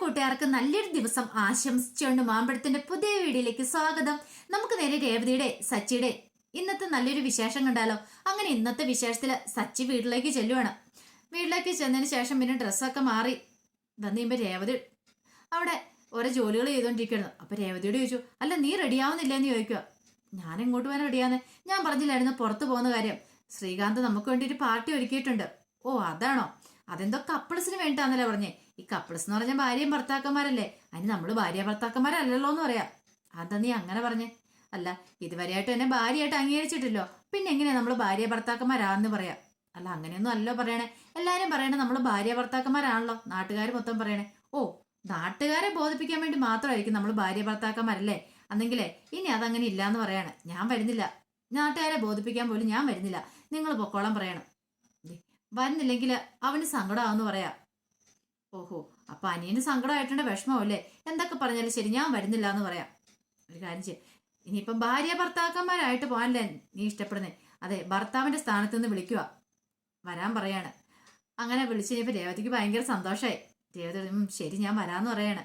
കൂട്ടുകാർക്ക് നല്ലൊരു ദിവസം ആശംസിച്ചുകൊണ്ട് മാമ്പഴത്തിന്റെ പുതിയ വീഡിയോയിലേക്ക് സ്വാഗതം. നമുക്ക് നേരെ രേവതിയുടെ സച്ചിയുടെ ഇന്നത്തെ നല്ലൊരു വിശേഷം കണ്ടാലോ? അങ്ങനെ ഇന്നത്തെ വിശേഷത്തിൽ സച്ചി വീട്ടിലേക്ക് ചെല്ലുവാണ്. വീട്ടിലേക്ക് ചെന്നതിന് ശേഷം പിന്നെ ഡ്രസ്സൊക്കെ മാറി വന്നു രേവതി അവിടെ ഓരോ ജോലികൾ ചെയ്തോണ്ടിരിക്കുന്നു അപ്പൊ രേവതിയോട് ചോദിച്ചു അല്ല നീ റെഡിയാവുന്നില്ലെന്ന് ചോദിക്കുക ഞാൻ എങ്ങോട്ട് പോകാൻ റെഡിയാന്ന് ഞാൻ പറഞ്ഞില്ലായിരുന്നു പുറത്ത് പോകുന്ന കാര്യം. ശ്രീകാന്ത് നമുക്ക് വേണ്ടി ഒരു പാർട്ടി ഒരുക്കിയിട്ടുണ്ട്. ഓ അതാണോ? അതെന്തോ കപ്പിൾസിന് വേണ്ടിട്ടാന്നല്ലേ പറഞ്ഞേ? ഈ കപ്പിൾസ് എന്ന് പറഞ്ഞ ഭാര്യയും ഭർത്താക്കന്മാരല്ലേ? അതിന് നമ്മൾ ഭാര്യ ഭർത്താക്കന്മാരല്ലല്ലോ എന്ന് പറയാം. അതാ നീ അങ്ങനെ പറഞ്ഞേ. അല്ല ഇതുവരെയായിട്ട് എന്നെ ഭാര്യയായിട്ട് അംഗീകരിച്ചിട്ടില്ലോ. പിന്നെ എങ്ങനെയാ നമ്മൾ ഭാര്യ ഭർത്താക്കന്മാരാന്ന് പറയാം? അല്ല അങ്ങനെയൊന്നും അല്ലോ പറയണേ. എല്ലാവരും പറയണേ നമ്മൾ ഭാര്യ ഭർത്താക്കന്മാരാണല്ലോ. നാട്ടുകാർ മൊത്തം പറയണേ. ഓ നാട്ടുകാരെ ബോധിപ്പിക്കാൻ വേണ്ടി മാത്രമായിരിക്കും നമ്മൾ ഭാര്യ ഭർത്താക്കന്മാരല്ലേ? അന്നെങ്കിലേ ഇനി അതങ്ങനെ ഇല്ലാന്ന് പറയാണ്. ഞാൻ വരുന്നില്ല. നാട്ടുകാരെ ബോധിപ്പിക്കാൻ പോലും ഞാൻ വരുന്നില്ല. നിങ്ങൾ പൊക്കോളം പറയണം. വരുന്നില്ലെങ്കിൽ അവന് സങ്കടമാവെന്ന് പറയാ. ഓഹോ അപ്പൊ അനിയന് സങ്കടമായിട്ടുണ്ട് വിഷമമല്ലേ എന്തൊക്കെ പറഞ്ഞാലും ശരി ഞാൻ വരുന്നില്ല എന്ന് പറയാം. ഒരു കാര്യം ചെയ്യ. ഇനിയിപ്പം ഭാര്യ ഭർത്താക്കന്മാരായിട്ട് പോകാനല്ലേ നീ ഇഷ്ടപ്പെടുന്നേ? അതെ ഭർത്താവിന്റെ സ്ഥാനത്ത് നിന്ന് വിളിക്കുക വരാൻ പറയാണ്. അങ്ങനെ വിളിച്ചു കഴിഞ്ഞപ്പോൾ രേവതിക്ക് ഭയങ്കര സന്തോഷമായി രേവതി ശരി ഞാൻ വരാന്ന് പറയാണ്.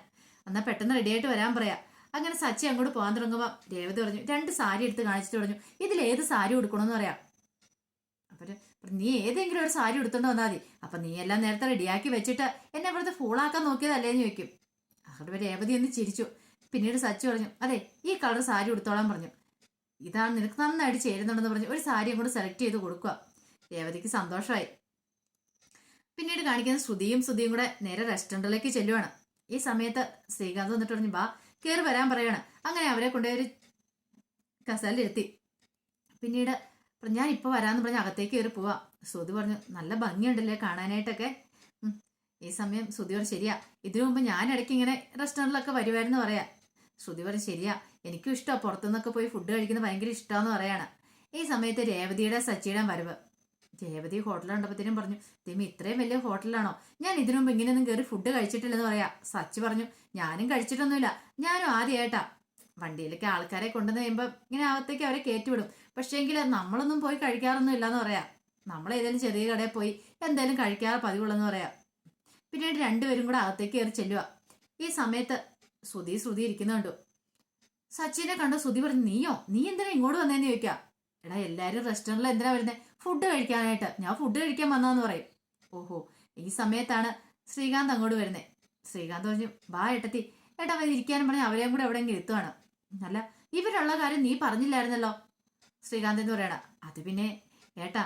എന്നാൽ പെട്ടെന്ന് റെഡിയായിട്ട് വരാൻ പറയാ. അങ്ങനെ സച്ചി അങ്ങോട്ട് പോകാൻ തുടങ്ങുമ്പോൾ രേവതി പറഞ്ഞു രണ്ട് സാരി എടുത്ത് കാണിച്ചിട്ട് പറഞ്ഞു ഇതിൽ ഏത് സാരി കൊടുക്കണമെന്ന് പറയാം. അപ്പൊ നീ ഏതെങ്കിലും ഒരു സാരി എടുത്തോണ്ട് വന്നാൽ മതി. അപ്പൊ നീ എല്ലാം നേരത്തെ റെഡിയാക്കി വെച്ചിട്ട് എന്നെ ഇവിടുത്തെ ഫൂളാക്കാൻ നോക്കിയതല്ലേന്ന് ചോദിക്കും. അവിടെ രേവതി ഒന്ന് ചിരിച്ചു. പിന്നീട് സച്ചു പറഞ്ഞു അതെ ഈ കളർ സാരി എടുത്തോളാൻ പറഞ്ഞു. ഇതാണ് നിനക്ക് നന്നായിട്ട് ചേരുന്നുണ്ടെന്ന് പറഞ്ഞു ഒരു സാരിയും കൂടെ സെലക്ട് ചെയ്ത് കൊടുക്കുക രേവതിക്ക് സന്തോഷമായി. പിന്നീട് കാണിക്കുന്ന ശ്രുതിയും ശ്രുതിയും കൂടെ നേരെ റെസ്റ്റോറന്റിലേക്ക് ചെല്ലുവാണ്. ഈ സമയത്ത് ശ്രീകാന്ത് വന്നിട്ട് പറഞ്ഞു ബാ കയറി വരാൻ പറയാണ്. അങ്ങനെ അവരെ കൊണ്ടുപോയി ഒരു കസാലിരുത്തി പിന്നീട് പറഞ്ഞു, ഞാൻ ഇപ്പോൾ വരാന്ന് പറഞ്ഞ് അകത്തേക്ക് കയറി പോവാ. ശ്രുതി പറഞ്ഞു നല്ല ഭംഗിയുണ്ടല്ലേ കാണാനായിട്ടൊക്കെ. ഈ സമയം ശ്രുതി പറഞ്ഞു ശരിയാ. ഇതിനു മുമ്പ് ഞാൻ ഇടയ്ക്ക് ഇങ്ങനെ റെസ്റ്റോറന്റിലൊക്കെ വരുമായിരുന്നു പറയാ. ശ്രുതി പറഞ്ഞു ശരിയാ. എനിക്കും ഇഷ്ടമാണ് പുറത്തുനിന്നൊക്കെ പോയി ഫുഡ് കഴിക്കുന്നത് ഭയങ്കര ഇഷ്ടമാന്ന് പറയാണ്. ഈ സമയത്ത് രേവതിയുടെ സച്ചിയുടെ വരവ്. രേവതി ഹോട്ടൽ കണ്ടപ്പോഴത്തേനും പറഞ്ഞു ദൈവം ഇത്രയും വലിയ ഹോട്ടലാണോ ഞാൻ ഇതിനു മുമ്പ് ഇങ്ങനെയൊന്നും കയറി ഫുഡ് കഴിച്ചിട്ടില്ലെന്ന് പറയാ. സച്ചി പറഞ്ഞു ഞാനും കഴിച്ചിട്ടൊന്നുമില്ല. ഞാനും ആദ്യമായിട്ടാ വണ്ടിയിലേക്ക് ആൾക്കാരെ കൊണ്ടുവന്ന് കഴിയുമ്പോൾ ഇങ്ങനെ അകത്തേക്ക് അവരെ കയറ്റിവിടും പക്ഷേങ്കിൽ നമ്മളൊന്നും പോയി കഴിക്കാറൊന്നും ഇല്ലയെന്ന് പറയാം. നമ്മൾ ഏതെങ്കിലും ചെറിയ കടയിൽ പോയി എന്തായാലും കഴിക്കാറ് പതിവുള്ളെന്ന് പറയാം. പിന്നീട് രണ്ടുപേരും കൂടെ അകത്തേക്ക് കയറി ചെല്ലുക ഈ സമയത്ത് ശ്രുതി ശ്രുതി ഇരിക്കുന്നുണ്ട്. സച്ചിനെ കണ്ടു ശ്രുതി പറഞ്ഞു നീയോ? നീ എന്തിനാ ഇങ്ങോട്ട് വന്നേന്ന് ചോദിക്കാം? എടാ എല്ലാവരും റെസ്റ്റോറന്റിൽ എന്തിനാ വരുന്നത് ഫുഡ് കഴിക്കാനായിട്ട്. ഞാൻ ഫുഡ് കഴിക്കാൻ വന്നതെന്ന് പറയും. ഓഹോ ഈ സമയത്താണ് ശ്രീകാന്ത് അങ്ങോട്ട് വരുന്നത് ശ്രീകാന്ത് പറഞ്ഞു ബാ ഏട്ടത്തി ഏട്ടാ അവർ ഇരിക്കാനും പറഞ്ഞ് അവരെയും കൂടെ എവിടെയെങ്കിലും എത്തുവാണ്. അല്ല ഇവരുള്ള കാര്യം നീ പറഞ്ഞില്ലായിരുന്നല്ലോ ശ്രീകാന്ത് എന്ന് പറയണ. അത് പിന്നെ ഏട്ടാ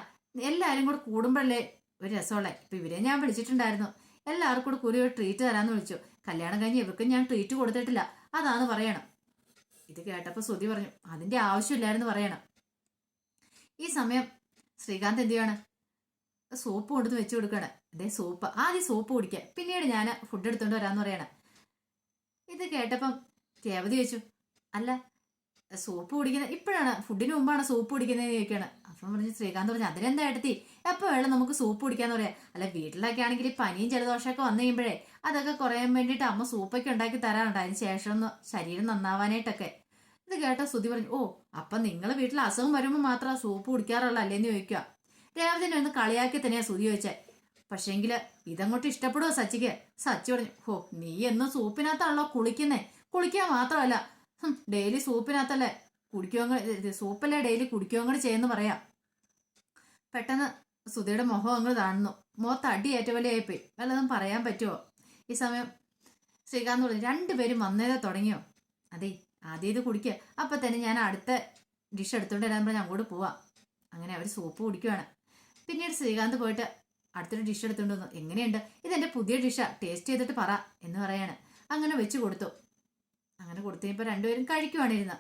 എല്ലാവരും കൂടെ കൂടുമ്പോഴല്ലേ ഒരു രസമുള്ള. ഇപ്പൊ ഇവരെ ഞാൻ വിളിച്ചിട്ടുണ്ടായിരുന്നു. എല്ലാവർക്കും കൂടെ കൂടി ഒരു ട്രീറ്റ് തരാന്ന് വിളിച്ചു. കല്യാണം കഴിഞ്ഞ് ഇവർക്കും ഞാൻ ട്രീറ്റ് കൊടുത്തിട്ടില്ല. അതാന്ന് പറയണം. ഇത് കേട്ടപ്പോൾ ശ്രുതി പറഞ്ഞു അതിന്റെ ആവശ്യമില്ലായിരുന്നു പറയണം. ഈ സമയം ശ്രീകാന്ത് എന്ത് ചെയ്യാണ്? സോപ്പ് കൊണ്ടുവന്ന് വെച്ച് കൊടുക്കണം സോപ്പ് ആദ്യം സോപ്പ് കുടിക്കുക പിന്നീട് ഞാൻ ഫുഡ് എടുത്തുകൊണ്ട് വരാന്ന് പറയണം. ഇത് കേട്ടപ്പം രേവതി ചോദിച്ചു അല്ല സോപ്പ് കുടിക്കുന്ന ഇപ്പോഴാണ് ഫുഡിന് മുമ്പാണ് സോപ്പ് കുടിക്കുന്നതെന്ന് ചോദിക്കുകയാണ്. അപ്പം പറഞ്ഞു ശ്രീകാന്ത് പറഞ്ഞു അതിനെന്താ എടുത്തി എപ്പോൾ വേണം നമുക്ക് സൂപ്പ് കുടിക്കാന്ന് പറയാം അല്ല വീട്ടിലൊക്കെ ആണെങ്കിൽ പനിയും ജലദോഷമൊക്കെ വന്നു കഴിയുമ്പോഴേ അതൊക്കെ കുറയാൻ വേണ്ടിയിട്ട് അമ്മ സൂപ്പൊക്കെ ഉണ്ടാക്കി തരാറുണ്ട്. അതിന് ശേഷം ഒന്ന് ശരീരം നന്നാവാനായിട്ടൊക്കെ. ഇത് കേട്ട സ്തുതി പറഞ്ഞു ഓ അപ്പം നിങ്ങൾ വീട്ടിൽ അസുഖം വരുമ്പോൾ മാത്രം സൂപ്പ് കുടിക്കാറുള്ള അല്ലേന്ന് ചോദിക്കുക. രാവിലെ ഒന്ന് കളിയാക്കി തന്നെയാണ് സ്തുതി ചോദിച്ചേ. പക്ഷേങ്കിൽ ഇതങ്ങോട്ട് ഇഷ്ടപ്പെടുവോ സച്ചിക്ക്? സച്ചി പറഞ്ഞു ഹോ നീ എന്നും സൂപ്പിനകത്താണല്ലോ കുളിക്കുന്നേ. കുളിക്കാൻ മാത്രമല്ല ഡെയിലി സൂപ്പിനകത്തല്ലേ കുടിക്കുവങ്ങൾ സൂപ്പല്ലേ ഡെയിലി കുടിക്കുവങ്ങൾ കൂടെ ചെയ്യുന്നു പറയാം. പെട്ടെന്ന് സുധയുടെ മുഖം അങ്ങ് താണുന്നു മുഖത്ത് അടി ഏറ്റവലിയായിപ്പോയി വല്ലതും പറയാൻ പറ്റുമോ ഈ സമയം ശ്രീകാന്ത് പറഞ്ഞു രണ്ടുപേരും വന്നേരെ തുടങ്ങിയോ? അതെ ആദ്യം ഇത് കുടിക്കുക അപ്പം തന്നെ ഞാൻ അടുത്ത ഡിഷ് എടുത്തോണ്ട് വരാൻ പറഞ്ഞ് അങ്ങോട്ട് പോവാം. അങ്ങനെ അവർ സൂപ്പ് കുടിക്കുവാണ്. പിന്നീട് ശ്രീകാന്ത് പോയിട്ട് അടുത്തൊരു ഡിഷ് എടുത്തുകൊണ്ട് വന്നു എങ്ങനെയുണ്ട്? ഇതെന്റെ പുതിയ ഡിഷാ ടേസ്റ്റ് ചെയ്തിട്ട് പറ എന്ന് പറയാണ്. അങ്ങനെ വെച്ച് കൊടുത്തു. അങ്ങനെ കൊടുത്തപ്പോൾ രണ്ടുപേരും കഴിക്കുവാണ്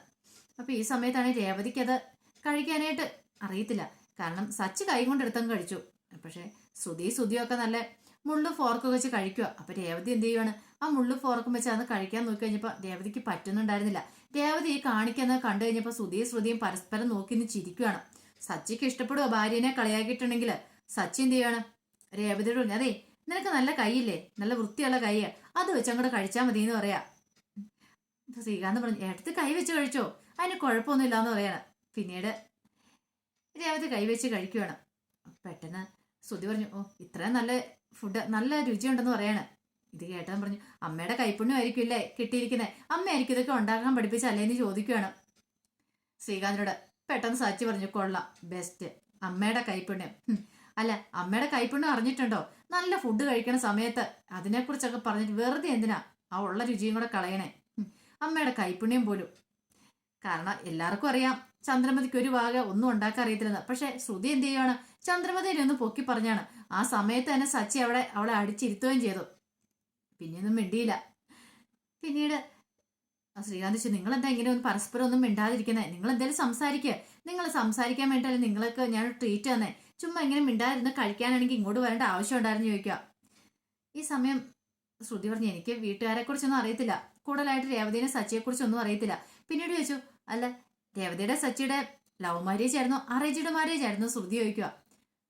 അപ്പൊ ഈ സമയത്താണ് രേവതിക്ക് അത് കഴിക്കാനായിട്ട് അറിയത്തില്ല. കാരണം സച്ച് കൈ കൊണ്ടെടുത്തങ്ങ് കഴിച്ചു. പക്ഷേ ശ്രുതി ശ്രുതിയൊക്കെ നല്ല മുള്ളു ഫോർക്ക് വെച്ച് കഴിക്കുക അപ്പൊ രേവതി എന്ത് ചെയ്യുവാണ്? ആ മുള്ളു ഫോർക്കും വെച്ച് അന്ന് കഴിക്കാൻ നോക്കി കഴിഞ്ഞപ്പോൾ രേവതിക്ക് പറ്റുന്നുണ്ടായിരുന്നില്ല. രേവതി ഈ കാണിക്കുന്നത് കണ്ടു കഴിഞ്ഞപ്പോൾ ശ്രുതിയും ശ്രുതിയും പരസ്പരം നോക്കി നിന്ന് ചിരിക്കുകയാണ് സച്ചിക്ക് ഇഷ്ടപ്പെടുക ഭാര്യനെ കളിയാക്കിയിട്ടുണ്ടെങ്കിൽ സച്ചി എന്ത് ചെയ്യാണ് രേവതിയോട് പറഞ്ഞു അതെ നിനക്ക് നല്ല കൈയില്ലേ? നല്ല വൃത്തിയുള്ള കൈ അത് വെച്ച് അങ്ങോട്ട് കഴിച്ചാൽ മതി എന്ന് പറയാ ശ്രീകാന്ത് പറഞ്ഞു എടുത്ത് കൈ വെച്ച് കഴിച്ചോ? അതിന് കുഴപ്പമൊന്നുമില്ല എന്ന് പറയണം. പിന്നീട് രേവതി കൈ വെച്ച് കഴിക്കുവാണ്. പെട്ടെന്ന് ശ്രുതി പറഞ്ഞു ഓ ഇത്രയും നല്ല ഫുഡ് നല്ല രുചിയുണ്ടെന്ന് പറയാണ്. ഇത് കേട്ടാൻ പറഞ്ഞു അമ്മയുടെ കൈപ്പുണ്യം ആയിരിക്കില്ലേ കിട്ടിയിരിക്കുന്നത് അമ്മയായിരിക്കും ഇതൊക്കെ ഉണ്ടാക്കാൻ പഠിപ്പിച്ചല്ലേ എന്ന് ചോദിക്കുകയാണ് ശ്രീകാന്തിനോട് പെട്ടെന്ന് സച്ചി പറഞ്ഞു കൊള്ളാം ബെസ്റ്റ് അമ്മയുടെ കൈപ്പുണ്യം. അല്ല അമ്മയുടെ കൈപ്പുണ്യം അറിഞ്ഞിട്ടുണ്ടോ? നല്ല ഫുഡ് കഴിക്കണ സമയത്ത്. അതിനെക്കുറിച്ചൊക്കെ പറഞ്ഞിട്ട് വെറുതെ എന്തിനാ? ആ ഉള്ള രുചിയും കൂടെ കളയണേ. അമ്മയുടെ കൈപ്പുണ്യം പോലും. കാരണം എല്ലാവർക്കും അറിയാം ചന്ദ്രമതിക്ക് ഒരു ഭാഗം ഒന്നും ഉണ്ടാക്കാൻ അറിയത്തില്ലെന്ന്. പക്ഷെ ശ്രുതി എന്ത് ചെയ്യുവാണ്? ചന്ദ്രമതിനെ ഒന്ന് പൊക്കി പറഞ്ഞാണ്. ആ സമയത്ത് തന്നെ സച്ചി അവിടെ അവളെ അടിച്ചിരുത്തുകയും ചെയ്തു. പിന്നെയൊന്നും മിണ്ടിയില്ല. പിന്നീട് ശ്രീകാന്ത് ചോദിച്ചു നിങ്ങൾ എന്താ ഇങ്ങനെ ഒന്ന് പരസ്പരം ഒന്നും മിണ്ടാതിരിക്കുന്നത് നിങ്ങൾ എന്തായാലും സംസാരിക്കുക നിങ്ങൾ സംസാരിക്കാൻ വേണ്ടിയല്ലേ നിങ്ങൾക്ക് ഞാൻ ട്രീറ്റ് തന്നെ. ചുമ്മാ ഇങ്ങനെ മിണ്ടാതിരുന്ന് കഴിക്കാനാണെങ്കിൽ ഇങ്ങോട്ട് വരേണ്ട ആവശ്യം ഉണ്ടായിരുന്നു ചോദിക്കുക. ഈ സമയം ശ്രുതി പറഞ്ഞു എനിക്ക് വീട്ടുകാരെ കുറിച്ചൊന്നും അറിയത്തില്ല. കൂടുതലായിട്ട് രേവതിയുടെ സച്ചിയെ കുറിച്ചൊന്നും അറിയത്തില്ല. പിന്നീട് ചോദിച്ചു അല്ല രേവതിയുടെ സച്ചിയുടെ ലവ് മാരേജ് ആയിരുന്നു അറേഞ്ച്ഡ് മാരേജ് ആയിരുന്നു? ശ്രുതി ചോദിക്കുക.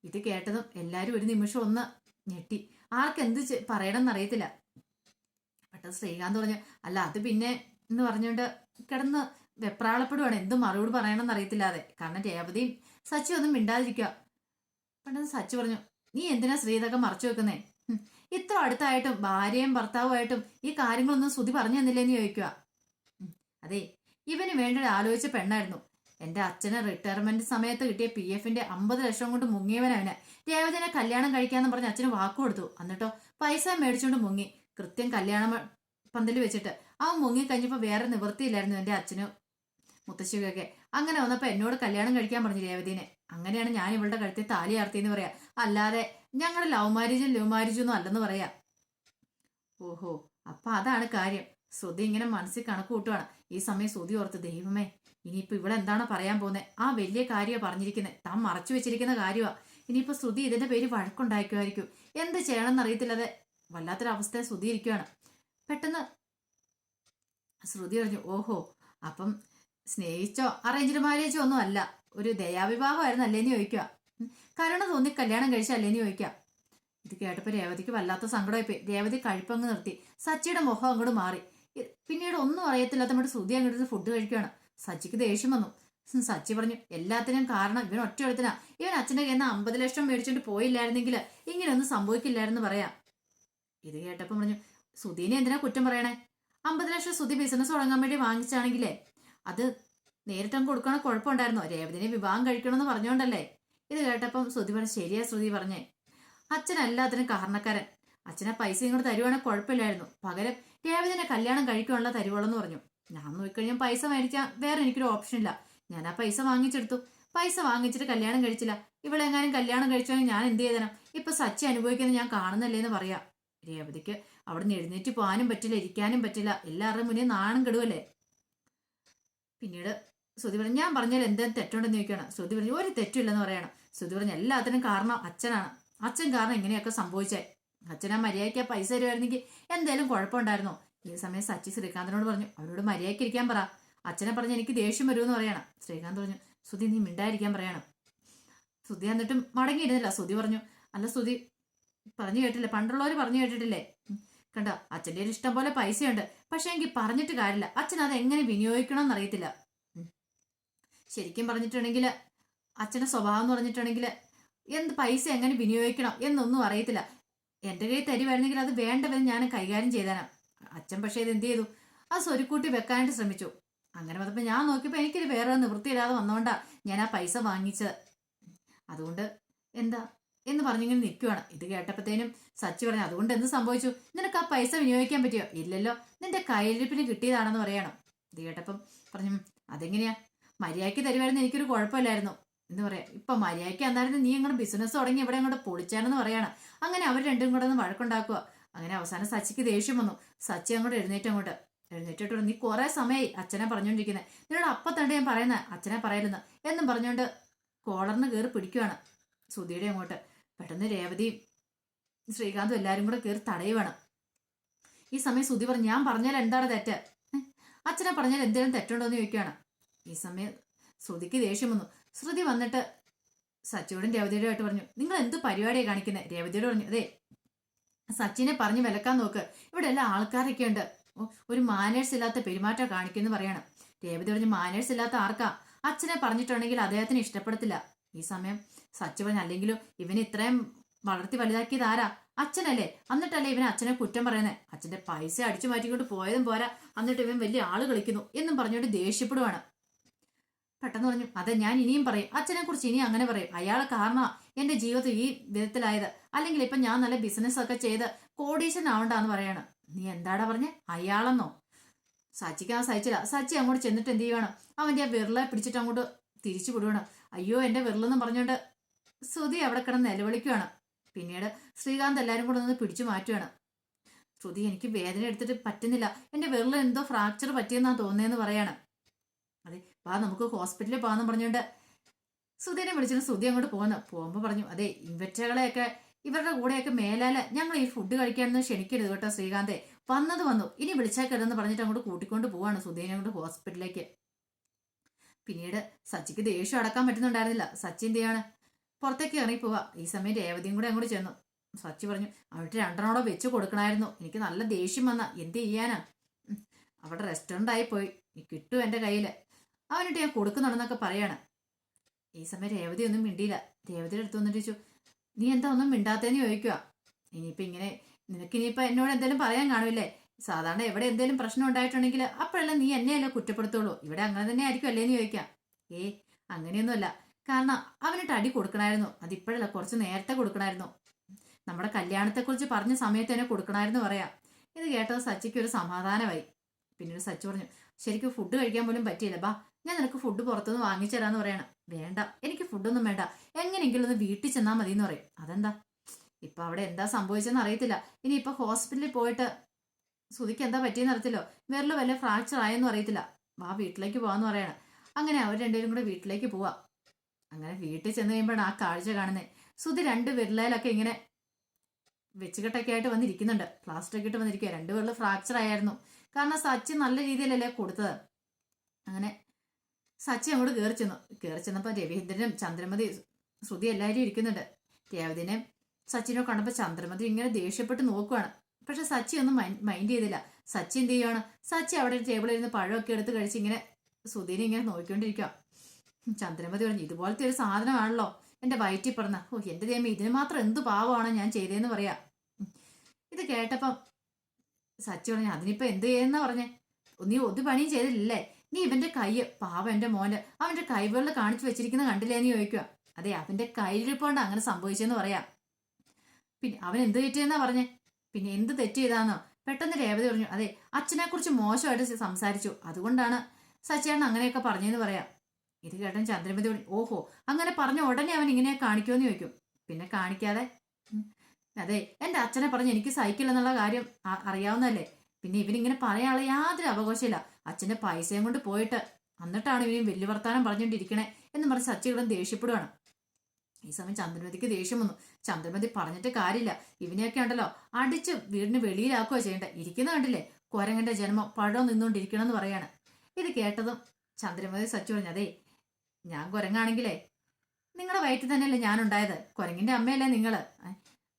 ഇത് കേട്ടതും എല്ലാവരും ഒരു നിമിഷം ഒന്ന് ഞെട്ടി. ആർക്ക് എന്ത് ചെ- പറയണമെന്ന് അറിയത്തില്ല. പെട്ടെന്ന് ശ്രീകാന്ത് പറഞ്ഞു അല്ല അത് പിന്നെ എന്ന് പറഞ്ഞുകൊണ്ട് കിടന്ന് വെപ്രാളപ്പെടുവാണ്. എന്ത് മറുപടി പറയണമെന്ന് അറിയത്തില്ലാതെ. കാരണം രേവതിയും സച്ചി ഒന്നും മിണ്ടാതിരിക്കുക. പെട്ടെന്ന് സച്ചു പറഞ്ഞു നീ എന്തിനാ ശ്രീതൊക്കെ മറച്ചു വെക്കുന്നേ? ഇത്ര അടുത്തായിട്ടും ഭാര്യയും ഭർത്താവുമായിട്ടും ഈ കാര്യങ്ങളൊന്നും ശ്രുതി പറഞ്ഞു തന്നില്ലേന്ന് ചോദിക്കുക അതെ ഇവന് വേണ്ടി ആലോചിച്ച പെണ്ണായിരുന്നു. എന്റെ അച്ഛന് റിട്ടയർമെന്റ് സമയത്ത് കിട്ടിയ പി എഫിന്റെ അമ്പത് ലക്ഷം കൊണ്ട് മുങ്ങിയവനവന് രേവതിനെ കല്യാണം കഴിക്കാന്ന് പറഞ്ഞ് അച്ഛന് വാക്കു കൊടുത്തു. എന്നിട്ടോ പൈസ മേടിച്ചുകൊണ്ട് മുങ്ങി. കൃത്യം കല്യാണ പന്തൽ വെച്ചിട്ട്. അവൻ മുങ്ങി കഴിഞ്ഞപ്പോൾ വേറെ നിവൃത്തിയില്ലായിരുന്നു എന്റെ അച്ഛനും. മുത്തശ്ശിയൊക്കെ അങ്ങനെ വന്നപ്പോൾ എന്നോട് കല്യാണം കഴിക്കാൻ പറഞ്ഞു രേവതിനെ? അങ്ങനെയാണ് ഞാൻ ഇവളുടെ കഴുത്തിൽ താലി ആർത്തിയെന്ന് പറയാ. അല്ലാതെ ഞങ്ങളുടെ ലവ് മാരേജും ലവ് മാരേജും ഒന്നും അല്ലെന്ന് പറയാ. ഓഹോ അപ്പൊ അതാണ് കാര്യം. ശ്രുതി ഇങ്ങനെ മനസ്സിൽ കണക്ക് കൂട്ടുവാണ്. ഈ സമയം ശ്രുതി ഓർത്ത് ദൈവമേ ഇനിയിപ്പോ ഇവിടെ എന്താണ് പറയാൻ പോകുന്നത് ആ വലിയ കാര്യമാണ് പറഞ്ഞിരിക്കുന്നത് താൻ മറച്ചു വെച്ചിരിക്കുന്ന കാര്യമാണ് ഇനിയിപ്പോ ശ്രുതി ഇതിന്റെ പേര് വഴക്കുണ്ടാക്കുമായിരിക്കും എന്ത് ചെയ്യണമെന്ന് അറിയത്തില്ലാതെ വല്ലാത്തൊരവസ്ഥ ശ്രുതി ഇരിക്കുകയാണ് പെട്ടെന്ന് ശ്രുതി പറഞ്ഞു ഓഹോ അപ്പം സ്നേഹിച്ചോ? അറേഞ്ച്ഡ് മാരേജോ ഒന്നും അല്ല. ഒരു ദയാവിവാഹമായിരുന്നു അല്ലേന്ന് ചോദിക്കുക. കരുണ തോന്നി കല്യാണം കഴിച്ചല്ലേന്ന് ചോദിക്കുക ഇത് കേട്ടപ്പോൾ രേവതിക്ക് വല്ലാത്ത സങ്കടമായിപ്പോയി. രേവതി കഴിപ്പങ്ങ് നിർത്തി. സച്ചിയുടെ മുഖം അങ്ങോട്ട് മാറി. പിന്നീട് ഒന്നും അറിയത്തില്ലാത്ത നമ്മുടെ ശ്രുതി അങ്ങോട്ട് ഫുഡ് കഴിക്കുകയാണ് സച്ചിക്ക് ദേഷ്യം വന്നു. സച്ചി പറഞ്ഞു എല്ലാത്തിനും കാരണം ഇവൻ ഒറ്റ ഇവൻ അച്ഛന്റെ കയ്യിൽ നിന്ന് അമ്പത് ലക്ഷം മേടിച്ചോണ്ട് പോയില്ലായിരുന്നെങ്കിൽ ഇങ്ങനെയൊന്നും സംഭവിക്കില്ലായിരുന്നു പറയാം. ഇത് കേട്ടപ്പോൾ പറഞ്ഞു സുധീനെ എന്തിനാ കുറ്റം പറയണേ? അമ്പത് ലക്ഷം സുധി ബിസിനസ് തുടങ്ങാൻ വേണ്ടി വാങ്ങിച്ചാണെങ്കിലേ അത് നേരിട്ടങ്ങ് കൊടുക്കണ കുഴപ്പമുണ്ടായിരുന്നോ. രേവതിനെ വിവാഹം കഴിക്കണമെന്ന് പറഞ്ഞോണ്ടല്ലേ ഇത് കേട്ടപ്പം ശ്രുതി പറഞ്ഞു ശരിയാ ശ്രുതി പറഞ്ഞേ. അച്ഛൻ എല്ലാത്തിനും കാരണക്കാരൻ. അച്ഛനെ പൈസ ഇങ്ങോട്ട് തരുവാണെങ്കിൽ കുഴപ്പമില്ലായിരുന്നു. പകരം രേവതിനെ കല്യാണം കഴിക്കാനുള്ള തരുവോളെന്ന് പറഞ്ഞു. ഞാൻ നോക്കിക്കഴിഞ്ഞാൽ പൈസ മേടിക്കാൻ വേറെ എനിക്കൊരു ഓപ്ഷൻ ഇല്ല. ഞാൻ ആ പൈസ വാങ്ങിച്ചെടുത്തു. പൈസ വാങ്ങിച്ചിട്ട് കല്യാണം കഴിച്ചില്ല. ഇവളെങ്ങാനും കല്യാണം കഴിച്ചുവെങ്കിൽ ഞാൻ എന്ത് ചെയ്തനം? ഇപ്പൊ സച്ചി അനുഭവിക്കുന്നത് ഞാൻ കാണുന്നല്ലേ എന്ന് പറയാം. രേവതിക്ക് അവിടെ നിന്ന് എഴുന്നേറ്റ് പോകാനും പറ്റില്ല ഇരിക്കാനും പറ്റില്ല. എല്ലാവരുടെയും മുന്നേ നാണം കെടുവല്ലേ? പിന്നീട് ശ്രുതി പറഞ്ഞു ഞാൻ പറഞ്ഞാൽ എന്തെങ്കിലും തെറ്റുണ്ടെന്ന് ചോദിക്കണം ശ്രുതി പറഞ്ഞു ഒരു തെറ്റില്ലെന്ന് പറയണം. ശ്രുതി പറഞ്ഞു എല്ലാത്തിനും കാരണം അച്ഛനാണ്. അച്ഛൻ കാരണം ഇങ്ങനെയൊക്കെ സംഭവിച്ചേ. അച്ഛനാ മര്യാദയ്ക്ക് ആ പൈസ തരുമായിരുന്നെങ്കിൽ എന്തേലും കുഴപ്പമുണ്ടായിരുന്നോ? ഈ സമയം സച്ചി ശ്രീകാന്തിനോട് പറഞ്ഞു അവരോട് മര്യാദയ്ക്ക് ഇരിക്കാൻ പറ. അച്ഛനെ പറഞ്ഞ് എനിക്ക് ദേഷ്യം വരുമെന്ന് പറയണം. ശ്രീകാന്ത് പറഞ്ഞു ശ്രുതി നീ മിണ്ടായിരിക്കാൻ പറയണം. ശ്രുതി എന്നിട്ടും മടങ്ങിയിരുന്നില്ല. ശ്രുതി പറഞ്ഞു അല്ല ശ്രുതി പറഞ്ഞു കേട്ടില്ലേ? പണ്ടുള്ളവർ പറഞ്ഞു കേട്ടിട്ടില്ലേ. കണ്ടോ അച്ഛന്റെ ഒരു ഇഷ്ടം പോലെ പൈസയുണ്ട്. പക്ഷെ എനിക്ക് പറഞ്ഞിട്ട് കാര്യമില്ല. അച്ഛൻ അത് എങ്ങനെ വിനിയോഗിക്കണം എന്നറിയത്തില്ല ശരിക്കും പറഞ്ഞിട്ടുണ്ടെങ്കിൽ അച്ഛന്റെ സ്വഭാവം എന്ന് പറഞ്ഞിട്ടുണ്ടെങ്കിൽ എന്ത് പൈസ എങ്ങനെ വിനിയോഗിക്കണം എന്നൊന്നും അറിയത്തില്ല. എന്റെ കയ്യിൽ തരുവായിരുന്നെങ്കിൽ അത് വേണ്ടവരെ ഞാൻ കൈകാര്യം ചെയ്തേനാം. അച്ഛൻ പക്ഷേ ഇത് എന്ത് ചെയ്തു? അത് സ്വരുക്കൂട്ടി വെക്കാനായിട്ട് ശ്രമിച്ചു. അങ്ങനെ വന്നപ്പോൾ ഞാൻ നോക്കിയപ്പോൾ എനിക്കൊരു വേറെ നിവൃത്തിയില്ലാതെ വന്നോണ്ടാ ഞാൻ ആ പൈസ വാങ്ങിച്ചത്. അതുകൊണ്ട് എന്താ? എന്ന് പറഞ്ഞിങ്ങനെ നിൽക്കുവാണ് ഇത് കേട്ടപ്പോഴത്തേനും സച്ചി പറഞ്ഞു അതുകൊണ്ട് എന്ത് സംഭവിച്ചു? നിനക്ക് ആ പൈസ വിനിയോഗിക്കാൻ പറ്റിയോ? ഇല്ലല്ലോ. നിന്റെ കയ്യിരിപ്പിന് കിട്ടിയതാണെന്ന് പറയണം. ഇത് കേട്ടപ്പം പറഞ്ഞു "ഉം, അതെങ്ങനെയാ? മര്യാദയ്ക്ക് തരുമായിരുന്നു എനിക്കൊരു കുഴപ്പമില്ലായിരുന്നു. എന്ന് പറയാം ഇപ്പൊ മര്യാദയ്ക്ക് അന്നായിരുന്നു നീ അങ്ങോട്ട് ബിസിനസ് തുടങ്ങി ഇവിടെ അങ്ങോട്ട് പൊളിച്ചാണെന്ന് പറയണം. അങ്ങനെ അവർ രണ്ടും കൂടെ ഒന്ന് വഴക്കുണ്ടാക്കുക അങ്ങനെ അവസാനം സച്ചിക്ക് ദേഷ്യം വന്നു. സച്ചി അങ്ങോട്ട് എഴുന്നേറ്റ് അങ്ങോട്ട്. എഴുന്നേറ്റിട്ട് നീ കുറെ സമയമായി അച്ഛനെ പറഞ്ഞുകൊണ്ടിരിക്കുന്നത് നിന്നോട് അപ്പ തണ്ട് ഞാൻ പറയുന്നത് അച്ഛനെ പറയലെന്ന് എന്നും പറഞ്ഞുകൊണ്ട് കോളറിന് കയറി പിടിക്കുവാണ് സുധിയുടെ അങ്ങോട്ട്. പെട്ടെന്ന് രേവതിയും ശ്രീകാന്തും എല്ലാരും കൂടെ കയറി തടയുവാണ്. ഈ സമയം സുധി പറഞ്ഞു ഞാൻ പറഞ്ഞാൽ എന്താണ് തെറ്റ്? അച്ഛനെ പറഞ്ഞാൽ എന്തെങ്കിലും തെറ്റുണ്ടോ എന്ന് ചോദിക്കുകയാണ്. ഈ സമയം ശ്രുതിക്ക് ദേഷ്യം വന്നു. ശ്രുതി വന്നിട്ട് സച്ചിയോടും രേവതിയോടും ആയിട്ട് പറഞ്ഞു നിങ്ങൾ എന്ത് പരിപാടിയാണ് കാണിക്കുന്നത് രേവതിയോട് പറഞ്ഞു അതെ സച്ചിനെ പറഞ്ഞ് വിലക്കാൻ നോക്ക്. ഇവിടെ എല്ലാ ആൾക്കാരൊക്കെ ഉണ്ട്. ഒരു മാനേഴ്സ് ഇല്ലാത്ത പെരുമാറ്റം കാണിക്കുന്നു പറയാണ്. രേവതി പറഞ്ഞു മാനേഴ്സ് ഇല്ലാത്ത ആർക്കാ? അച്ഛനെ പറഞ്ഞിട്ടുണ്ടെങ്കിൽ അദ്ദേഹത്തിന് ഇഷ്ടപ്പെടത്തില്ല. ഈ സമയം സച്ചുവൻ അല്ലെങ്കിലും ഇവന് ഇത്രയും വളർത്തി വലുതാക്കിയത് ആരാ? അച്ഛനല്ലേ? എന്നിട്ടല്ലേ ഇവൻ അച്ഛനെ കുറ്റം പറയുന്നത് അച്ഛന്റെ പൈസ അടിച്ചു മാറ്റിക്കൊണ്ട് പോയതും പോരാ. എന്നിട്ട് ഇവൻ വലിയ ആൾ കളിക്കുന്നു എന്നും പറഞ്ഞുകൊണ്ട് ദേഷ്യപ്പെടുവാണ്. പെട്ടെന്ന് പറഞ്ഞു അതെ ഞാൻ ഇനിയും പറയും. അച്ഛനെ കുറിച്ച് ഇനി അങ്ങനെ പറയും. അയാളെ കാരണമാ എന്റെ ജീവിതത്തിൽ ഈ വിധത്തിലായത്. അല്ലെങ്കിൽ ഇപ്പൊ ഞാൻ നല്ല ബിസിനസ് ഒക്കെ ചെയ്ത് കോടീശൻ ആവണ്ടെന്ന് പറയാണ്. നീ എന്താടാ പറഞ്ഞേ? അയാളെന്നോ? സച്ചിക്ക് ആ സഹിച്ചില്ല. സച്ചി അങ്ങോട്ട് ചെന്നിട്ട് എന്ത് ചെയ്യുവാണ്? അവന്റെ ആ വിരളെ പിടിച്ചിട്ട് അങ്ങോട്ട് തിരിച്ചു വിടുവാണ്. അയ്യോ എന്റെ വിരലെന്നും പറഞ്ഞുകൊണ്ട് ശ്രുതി അവിടെ കിടന്ന് നിലവിളിക്കുകയാണ് പിന്നീട് ശ്രീകാന്ത് എല്ലാവരും കൂടെ നിന്ന് പിടിച്ചു മാറ്റുവാണ്. ശ്രുതി എനിക്ക് വേദന എടുത്തിട്ട് പറ്റുന്നില്ല. എന്റെ വിരലിൽ എന്തോ ഫ്രാക്ചർ പറ്റിയെന്നാ തോന്നുന്നതെന്ന് പറയാണ്. അതെ വാ നമുക്ക് ഹോസ്പിറ്റലിൽ പോകാന്ന് പറഞ്ഞുകൊണ്ട് സുധീനെ വിളിച്ചിട്ട് സുധി അങ്ങോട്ട് പോകുന്നു പോകുമ്പോൾ പറഞ്ഞു അതെ ഇൻവെറ്റകളെയൊക്കെ ഇവരുടെ കൂടെയൊക്കെ മേലാല ഞങ്ങൾ ഈ ഫുഡ് കഴിക്കാനൊന്നും ക്ഷണിക്കരുത് കേട്ടോ ശ്രീകാന്തെ. വന്നത് വന്നു. ഇനി വിളിച്ചാൽ കിടന്ന് പറഞ്ഞിട്ട് അങ്ങോട്ട് കൂട്ടിക്കൊണ്ട് പോവാണ് സുധീനെ അങ്ങോട്ട് ഹോസ്പിറ്റലിലേക്ക് പിന്നീട് സച്ചിക്ക് ദേഷ്യം അടക്കാൻ പറ്റുന്നുണ്ടായിരുന്നില്ല. സച്ചി എന്ത് ചെയ്യാണ്? പുറത്തേക്ക് ഇറങ്ങിപ്പോവാ. ഈ സമയം രേവതിയും കൂടെ അങ്ങോട്ട് ചെന്നു. സച്ചി പറഞ്ഞു അവിടെ രണ്ടെണ്ണോടെ വെച്ച് കൊടുക്കണമായിരുന്നു എനിക്ക് നല്ല ദേഷ്യം വന്ന. എന്ത് ചെയ്യാനാ? അവിടെ റെസ്റ്റോറന്റ് ആയി പോയി. കിട്ടും എന്റെ കയ്യിൽ അവനിട്ട് ഞാൻ കൊടുക്കുന്നുണ്ടെന്നൊക്കെ പറയാണ്. ഈ സമയം രേവതി ഒന്നും മിണ്ടിയില്ല. രേവതിയുടെ അടുത്ത് വന്നിട്ട് ചോദിച്ചു നീ എന്താ ഒന്നും മിണ്ടാത്തേന്ന് ചോദിക്കുക ഇനിയിപ്പോ ഇങ്ങനെ നിനക്ക് ഇനിയിപ്പോ എന്നോട് എന്തെങ്കിലും പറയാൻ കാണുമില്ലേ? സാധാരണ എവിടെ എന്തെങ്കിലും പ്രശ്നം ഉണ്ടായിട്ടുണ്ടെങ്കിൽ അപ്പോഴല്ല നീ എന്നെയല്ലേ കുറ്റപ്പെടുത്തുള്ളൂ? ഇവിടെ അങ്ങനെ തന്നെ ആയിരിക്കും അല്ലേന്ന് ചോദിക്കാം. ഏ അങ്ങനെയൊന്നുമല്ല. കാരണം അവനിട്ട് അടി കൊടുക്കണമായിരുന്നു. അതിപ്പോഴല്ല കുറച്ച് നേരത്തെ കൊടുക്കണമായിരുന്നു. നമ്മുടെ കല്യാണത്തെക്കുറിച്ച് പറഞ്ഞ സമയത്ത് തന്നെ കൊടുക്കണമായിരുന്നു പറയാം. ഇത് കേട്ടത് സച്ചിക്ക് ഒരു സമാധാനമായി. പിന്നീട് സച്ചി പറഞ്ഞു ശരിക്കും ഫുഡ് കഴിക്കാൻ പോലും പറ്റിയില്ല. ബാ ഞാൻ നിനക്ക് ഫുഡ് പുറത്തുനിന്ന് വാങ്ങിച്ചു പറയണം. വേണ്ട എനിക്ക് ഫുഡൊന്നും വേണ്ട. എങ്ങനെയെങ്കിലും ഒന്ന് വീട്ടിൽ ചെന്നാൽ മതി എന്ന് പറയും. അതെന്താ? ഇപ്പൊ അവിടെ എന്താ സംഭവിച്ചെന്ന് അറിയത്തില്ല. ഇനി ഇപ്പൊ ഹോസ്പിറ്റലിൽ പോയിട്ട് സുധിക്ക് എന്താ പറ്റിയെന്ന് അറിയത്തില്ലോ. വിരൽ വല്ല ഫ്രാക്ചർ ആയെന്നും അറിയത്തില്ല. വാ വീട്ടിലേക്ക് പോവാന്ന് പറയണം. അങ്ങനെ അവർ രണ്ടുപേരും കൂടെ വീട്ടിലേക്ക് പോവാ. അങ്ങനെ വീട്ടിൽ ചെന്ന് കഴിയുമ്പോഴാണ് ആ കാഴ്ച കാണുന്നത് ശ്രുതി രണ്ട് വിരലയിലൊക്കെ ഇങ്ങനെ വെച്ചുകെട്ടൊക്കെ ആയിട്ട് വന്നിരിക്കുന്നുണ്ട്. പ്ലാസ്റ്റർ ഒക്കെ ഇട്ട് വന്നിരിക്കുക രണ്ട് വിരൽ ഫ്രാക്ചർ ആയിരുന്നു. കാരണം സച്ചി നല്ല രീതിയിലല്ലേ കൊടുത്തത്. അങ്ങനെ സച്ചി അങ്ങോട്ട് കയറി ചെന്നു. കയറി ചെന്നപ്പോൾ രവീന്ദ്രനും ചന്ദ്രമതി ശ്രുതി എല്ലാവരും ഇരിക്കുന്നുണ്ട്. രേവതിനെ സച്ചിനെ കണ്ടപ്പോൾ ചന്ദ്രമതി ഇങ്ങനെ ദേഷ്യപ്പെട്ട് നോക്കുവാണ്. പക്ഷെ സച്ചി ഒന്നും മൈൻഡ് ചെയ്തില്ല. സച്ചി എന്ത് ചെയ്യുവാണ്? സച്ചി അവിടെ ടേബിളിൽ ഇരുന്ന് പഴമൊക്കെ എടുത്ത് കഴിച്ച് ഇങ്ങനെ സുധീനെ ഇങ്ങനെ നോക്കിക്കൊണ്ടിരിക്കുക ചന്ദ്രമതി പറഞ്ഞു ഇതുപോലത്തെ ഒരു സാധനമാണല്ലോ എന്റെ വയറ്റിൽ പറഞ്ഞ. ഓ എന്റെ ദൈവം ഇതിന് മാത്രം എന്ത് പാവമാണ് ഞാൻ ചെയ്തതെന്ന് പറയാ. ഇത് കേട്ടപ്പം സച്ചി പറഞ്ഞു അതിനിപ്പോ എന്ത് ചെയ്യുന്ന പറഞ്ഞേ? നീ ഒരു പണിയും ചെയ്തില്ലേ നീ ഇവന്റെ കൈ പാവം എന്റെ മോന്റെ അവന്റെ കൈകളിൽ കാണിച്ചു വെച്ചിരിക്കുന്ന കണ്ടില്ലേന്ന് ചോദിക്കുക അതെ അവന്റെ കയ്യിലിരിപ്പോണ്ട് അങ്ങനെ സംഭവിച്ചെന്ന് പറയാം. പിന്നെ അവൻ എന്ത് തെറ്റിയെന്നാ പറഞ്ഞേ? പിന്നെ എന്ത് തെറ്റ് ചെയ്താന്നോ പെട്ടെന്ന് രേവതി പറഞ്ഞു അതെ അച്ഛനെ കുറിച്ച് മോശമായിട്ട് സംസാരിച്ചു. അതുകൊണ്ടാണ് സച്ചേട്ടൻ അങ്ങനെയൊക്കെ പറഞ്ഞെന്ന് പറയാം. ഇത് കേട്ടൻ ചന്ദ്രമതി പറഞ്ഞു ഓഹോ അങ്ങനെ പറഞ്ഞ ഉടനെ അവൻ ഇങ്ങനെ കാണിക്കുമെന്ന് ചോദിക്കും. പിന്നെ കാണിക്കാതെ അതെ എന്റെ അച്ഛനെ പറഞ്ഞ് എനിക്ക് സൈക്കിൾ എന്നുള്ള കാര്യം അറിയാവുന്നതല്ലേ? പിന്നെ ഇവനിങ്ങനെ പറയാനുള്ള യാതൊരു അവകാശമില്ല അച്ഛന്റെ പൈസയും കൊണ്ട് പോയിട്ട് എന്നിട്ടാണ് ഇവനും വലിയ വർത്താനം പറഞ്ഞുകൊണ്ടിരിക്കണേ എന്ന് പറഞ്ഞ് സച്ചികളും ദേഷ്യപ്പെടുവാണ്. ഈ സമയം ചന്ദ്രമതിക്ക് ദേഷ്യം വന്നു. ചന്ദ്രമതി പറഞ്ഞിട്ട് കാര്യമില്ല. ഇവനെയൊക്കെ ഉണ്ടല്ലോ അടിച്ച് വീടിന് വെളിയിലാക്കുക ചെയ്യണ്ട ഇരിക്കുന്ന കണ്ടില്ലേ കുരങ്ങന്റെ ജന്മം പഴം നിന്നുകൊണ്ടിരിക്കണം എന്ന് പറയാണ്. ഇത് കേട്ടതും ചന്ദ്രമതി സച്ചു പറഞ്ഞു അതേ ഞാൻ കുരങ്ങാണെങ്കിലേ നിങ്ങളുടെ വയറ്റിൽ തന്നെയല്ലേ ഞാനുണ്ടായത്? കുരങ്ങിന്റെ അമ്മയല്ലേ നിങ്ങൾ?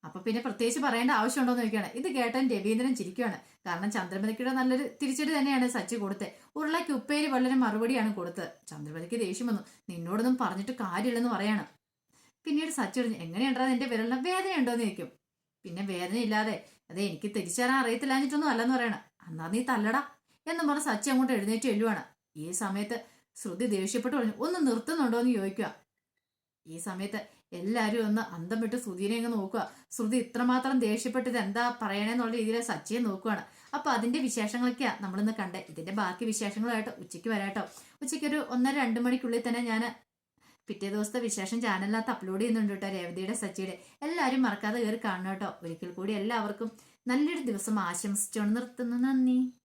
അപ്പൊ പിന്നെ പ്രത്യേകിച്ച് പറയേണ്ട ആവശ്യമുണ്ടോ എന്ന് ചോദിക്കുകയാണ്. ഇത് കേട്ടൻ രവീന്ദ്രൻ ചിരിക്കുകയാണ്. കാരണം ചന്ദ്രമതിക്കിടെ നല്ലൊരു തിരിച്ചടി തന്നെയാണ് സച്ചി കൊടുത്തത്. ഉരുളയ്ക്ക് ഉപ്പേരി വളരെ മറുപടിയാണ് കൊടുത്തത്. ചന്ദ്രമതിക്ക് ദേഷ്യം വന്നു. നിന്നോടൊന്നും പറഞ്ഞിട്ട് കാര്യമില്ലെന്ന് പറയാണ്. പിന്നീട് സച്ചി പറഞ്ഞു എന്റെ നിന്റെ വിരലിന് വേദനയുണ്ടോ എന്ന് ചോദിക്കും. പിന്നെ വേദന ഇല്ലാതെ അതെ എനിക്ക് തിരിച്ചു തരാൻ അറിയത്തില്ലാഞ്ഞിട്ടൊന്നും അല്ലെന്ന് പറയണം. എന്നാ നീ തല്ലടാ എന്ന് പറഞ്ഞ് സച്ചി അങ്ങോട്ട് എഴുന്നേറ്റ് ചെല്ലുവാണ്. ഈ സമയത്ത് ശ്രുതി ദേഷ്യപ്പെട്ട് പറഞ്ഞു ഒന്ന് നിർത്തുന്നുണ്ടോ എന്ന് ചോദിക്കുക ഈ സമയത്ത് എല്ലാവരും ഒന്ന് അന്തം വിട്ട് ശ്രുതിനെ അങ്ങ് നോക്കുക ശ്രുതി ഇത്രമാത്രം ദേഷ്യപ്പെട്ടത് എന്താ പറയണേന്നുള്ള രീതിയിൽ സച്ചിയെ നോക്കുകയാണ് അപ്പൊ അതിന്റെ വിശേഷങ്ങളൊക്കെയാ നമ്മളിന്ന് കണ്ടേ. ഇതിന്റെ ബാക്കി വിശേഷങ്ങളായിട്ട് ഉച്ചയ്ക്ക് വരാട്ടോ. ഉച്ചയ്ക്ക് ഒരു ഒന്നര രണ്ട് മണിക്കുള്ളിൽ തന്നെ ഞാൻ പിറ്റേ ദിവസത്തെ വിശേഷം ചാനലിനകത്ത് അപ്ലോഡ് ചെയ്യുന്നുണ്ട് കേട്ടോ രേവതിയുടെ സച്ചിയുടെ. എല്ലാവരും മറക്കാതെ കയറി കാണണം കേട്ടോ. ഒരിക്കൽ കൂടി എല്ലാവർക്കും നല്ലൊരു ദിവസം ആശംസിച്ചുകൊണ്ട് നിർത്തുന്നു. നന്ദി.